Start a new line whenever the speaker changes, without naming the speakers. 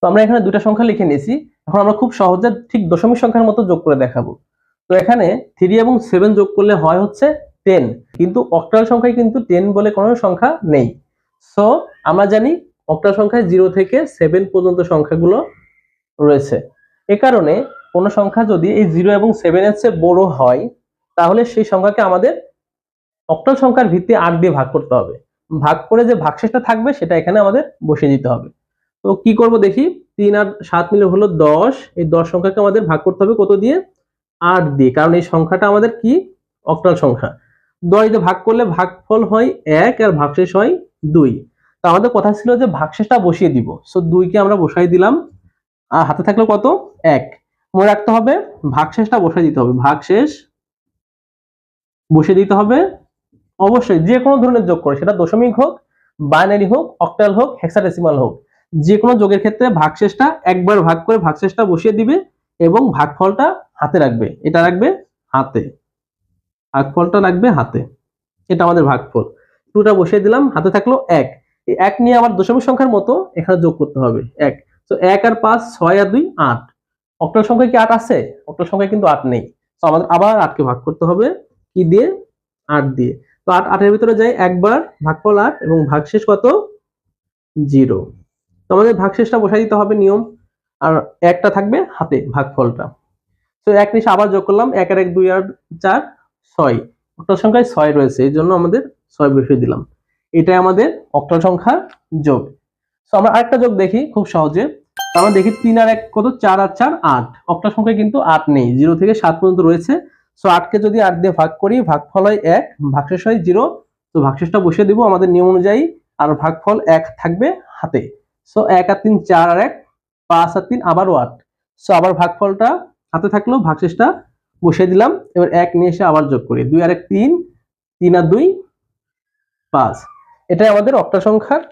তো আমরা এখানে দুটা সংখ্যা লিখে নিয়েছি। এখন আমরা খুব সহজে ঠিক দশমিক সংখ্যার মতো যোগ করে দেখাবো। তো এখানে থ্রি এবং সেভেন যোগ করলে হয় হচ্ছে টেন কিন্তু অক্টাল সংখ্যায় কিন্তু টেন বলে কোনো সংখ্যা নেই। সো আমরা জানি অক্টাল সংখ্যায় জিরো থেকে সেভেন পর্যন্ত সংখ্যাগুলো রয়েছে। এ কারণে কোনো সংখ্যা যদি এই জিরো এবং সেভেনের চেয়ে বড় হয়, তাহলে সেই সংখ্যাকে আমাদের অক্টাল সংখ্যার ভিত্তি আট দিয়ে ভাগ করতে হবে। ভাগ করে যে ভাগশেষটা থাকবে, সেটা এখানে আমাদের বসিয়ে দিতে হবে। তো কি করব দেখি? তিন আর সাত মিলে হলো দশ। এই দশ সংখ্যাকে আমাদের ভাগ করতে হবে কত দিয়ে? আট দিয়ে। কারণ এই সংখ্যাটা আমাদের কি? অক্টাল সংখ্যা। দশ দিয়ে ভাগ করলে ভাগফল হয় এক আর ভাগশেষ হয় দুই। তো আমাদের কথা ছিল যে ভাগশেষটা বসিয়ে দিব। সো দুইকে আমরা বসাই দিলাম। আর হাতে থাকল কত? এক। মনে রাখতে হবে ভাগশেষটা বসিয়ে দিতে হবে। ভাগশেষ বসিয়ে দিতে হবে। অবশ্যই যে কোনো ধরনের যোগ করে সেটা দশমিক হোক বাইনারি হোক অক্টাল হোক হেক্সাডেসিমাল হোক। যে কোনো যোগের ক্ষেত্রে ভাগশেষটা একবার ভাগ করে ভাগশেষটা বসিয়ে দিবে এবং ভাগফলটা হাতে রাখবে। এটা রাখবে হাতে। ভাগফলটা রাখবে হাতে। এটা আমাদের ভাগফল। টুটা বসিয়ে দিলাম, হাতে থাকল এক। এক নিয়ে আবার দশমিক সংখ্যার মতো এখানে যোগ করতে হবে, এক। তো এক আর পাঁচ, ছয় আর দুই, আট। অক্টাল সংখ্যায় কি আট আছে? অক্টাল সংখ্যায় কিন্তু আট নেই। তো আমাদের আবার আটকে ভাগ করতে হবে। কি দিয়ে? আট দিয়ে। তো আট, আটের ভিতরে যাই, একবার ভাগফল আট এবং ভাগশেষ কত? জিরো। আমাদের ভাগশেষটা বসাই দিতে হবে নিয়ম, আর একটা থাকবে হাতে ভাগফলটা। তো এক নিশে আবার যোগ করলাম, এক আর এক দুই আর চার, ছয়। অক্টাল সংখ্যায় ছয় রয়েছে, এই জন্য আমাদের ছয় বসিয়ে দিলাম। এটাই আমাদের অক্টাল সংখ্যার যোগ। তো আমরা আরেকটা যোগ দেখি খুব সহজে। আমরা দেখি তিন আর এক কত? চার আর চার, আট। অক্টাল সংখ্যায় কিন্তু আট নেই, জিরো থেকে সাত পর্যন্ত রয়েছে। সো আটকে যদি আট দিয়ে ভাগ করি, ভাগফল হয় এক, ভাগশেষ হয় জিরো। তো ভাগশেষটা বসিয়ে দিব আমাদের নিয়ম অনুযায়ী, আর ভাগফল এক থাকবে হাতে। সো এক আর তিন চার আর এক, পাঁচ আর তিন আবারও আট। সো আবার ভাগফলটা হাতে থাকল, ভাগশেষটা বসিয়ে দিলাম। এবার এক নিয়ে এসে আবার যোগ করি। দুই আর এক তিন তিন আর দুই, পাঁচ। এটাই আমাদের অক্টা সংখ্যার